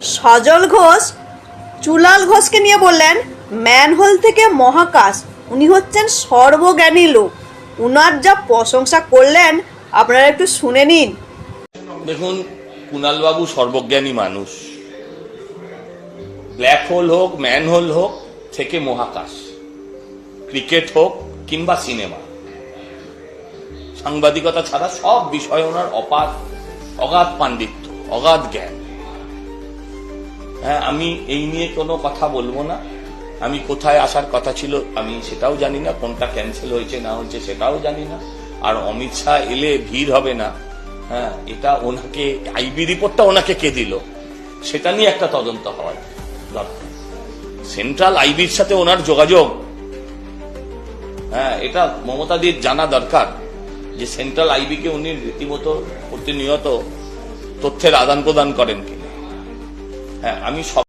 সজল ঘোষ চুলাল ঘোষকে নিয়ে বললেন, ম্যানহোল থেকে মহাকাশ, উনি হচ্ছেন সর্বজ্ঞানী লোক। উনার যা প্রশংসা করলেন, আপনারা একটু শুনে নিন। দেখুন, কুণালবাবু সর্বজ্ঞানী মানুষ। ব্ল্যাক হোল হোক ম্যান হোল হোক, থেকে মহাকাশ। ক্রিকেট হোক, কিংবা সিনেমা। সাংবাদিকতা ছাড়া সব বিষয়ে ওনার অপার, অগাধ পাণ্ডিত্য, অগাধ জ্ঞান। হ্যাঁ আমি এই নিয়ে কোনো কথা বলব না। আমি কোথায় আসার কথা ছিল, আমি সেটাও জানি না, কোনটা ক্যান্সেল হয়েছে, না হয়েছে, সেটাও জানি না। আর অমিত শাহ এলে ভিড় হবে না। হ্যাঁ এটা ওনাকে আইবি রিপোর্টটা ওনাকে কে দিল? সেটা নিয়ে একটা তদন্ত হওয়ার দরকার সেন্ট্রাল আইবির সাথে ওনার যোগাযোগ। হ্যাঁ এটা মমতাদির জানা দরকার যে সেন্ট্রাল আইবিকে উনি রীতিমতো প্রতিনিয়ত তথ্যের আদান প্রদান করেন কিনা হ্যাঁ আমি সব